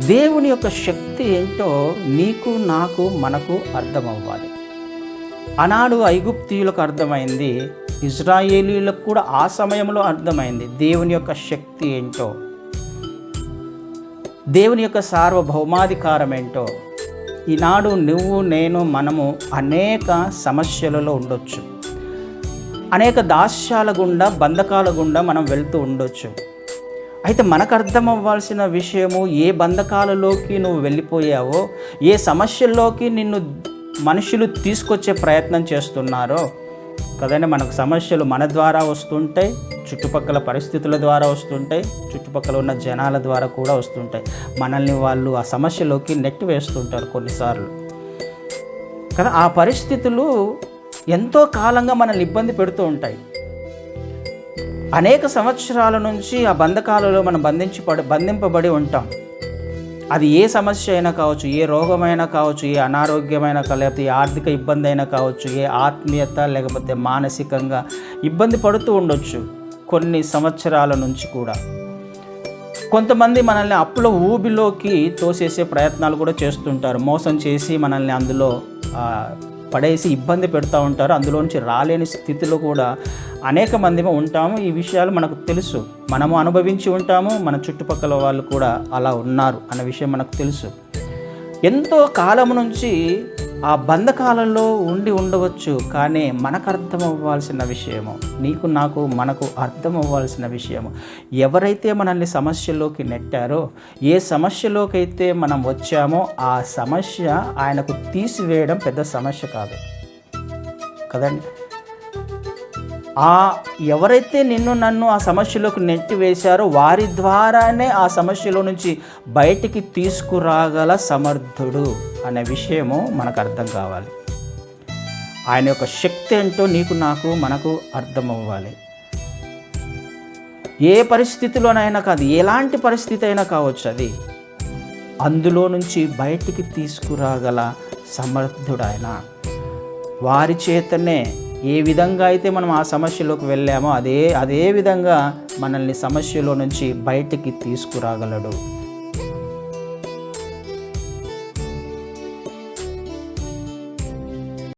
దేవుని యొక్క శక్తి ఏంటో నీకు నాకు మనకు అర్థమవ్వాలి. ఆనాడు ఐగుప్తీయులకు అర్థమైంది ఇజ్రాయేలీలకు కూడా ఆ సమయంలో అర్థమైంది దేవుని యొక్క శక్తి ఏంటో. దేవుని యొక్క సార్వభౌమాధికారం ఏంటో. ఈనాడు నువ్వు నేను మనము అనేక సమస్యలలో ఉండొచ్చు. అనేక దాస్యాల గుండా బంధకాల గుండా మనం వెళ్తూ ఉండొచ్చు. అయితే మనకు అర్థం అవ్వాల్సిన విషయము ఏ బంధకాలలోకి నువ్వు వెళ్ళిపోయావో ఏ సమస్యల్లోకి నిన్ను మనుషులు తీసుకొచ్చే ప్రయత్నం చేస్తున్నారో కదండి మనకు సమస్యలు మన ద్వారా వస్తుంటాయి చుట్టుపక్కల పరిస్థితుల ద్వారా వస్తుంటాయి చుట్టుపక్కల ఉన్న జనాల ద్వారా కూడా వస్తుంటాయి. మనల్ని వాళ్ళు ఆ సమస్యలోకి నెట్టి వేస్తుంటారు కొన్నిసార్లు. కదా ఆ పరిస్థితులు ఎంతో కాలంగా మనల్ని ఇబ్బంది పెడుతూ ఉంటాయి. అనేక సంవత్సరాల నుంచి ఆ బంధకాలలో మనం బంధించి బంధింపబడి ఉంటాం. అది ఏ సమస్య అయినా కావచ్చు ఏ రోగమైనా కావచ్చు ఏ అనారోగ్యమైనా లేకపోతే ఏ ఆర్థిక ఇబ్బంది అయినా కావచ్చు ఏ ఆత్మీయత లేకపోతే మానసికంగా ఇబ్బంది పడుతూ ఉండొచ్చు కొన్ని సంవత్సరాల నుంచి కూడా. కొంతమంది మనల్ని అప్పుల ఊబిలోకి తోసేసే ప్రయత్నాలు కూడా చేస్తుంటారు. మోసం చేసి మనల్ని అందులో పడేసి ఇబ్బంది పెడతా ఉంటారు. అందులో నుంచి రాలేని స్థితిలో కూడా అనేక మంది ఉంటాము. ఈ విషయాలు మనకు తెలుసు. మనము అనుభవించి ఉంటాము. మన చుట్టుపక్కల వాళ్ళు కూడా అలా ఉన్నారు అన్న విషయం మనకు తెలుసు. ఎంతో కాలం నుంచి ఆ బంధకాలంలో ఉండి ఉండవచ్చు కానీ మనకు అర్థం అవ్వాల్సిన విషయము నీకు నాకు మనకు అర్థం అవ్వాల్సిన విషయము ఎవరైతే మనల్ని సమస్యలోకి నెట్టారో ఏ సమస్యలోకైతే మనం వచ్చామో ఆ సమస్య ఆయనకు తీసివేయడం పెద్ద సమస్య కాదు. కదండి? ఆ ఎవరైతే నిన్ను నన్ను ఆ సమస్యలోకి నెట్టి వేశారో వారి ద్వారానే ఆ సమస్యలో నుంచి బయటికి తీసుకురాగల సమర్థుడు అనే విషయము మనకు అర్థం కావాలి. ఆయన యొక్క శక్తి ఏంటో నీకు నాకు మనకు అర్థమవ్వాలి. ఏ పరిస్థితిలోనైనా కాదు ఎలాంటి పరిస్థితి అయినా కావచ్చు అది. అందులో నుంచి బయటికి తీసుకురాగల సమర్థుడు ఆయన. వారి చేతనే ఏ విధంగా అయితే మనం ఆ సమస్యలోకి వెళ్ళామో అదే అదే విధంగా మనల్ని సమస్యలో నుంచి బయటికి తీసుకురాగలడు.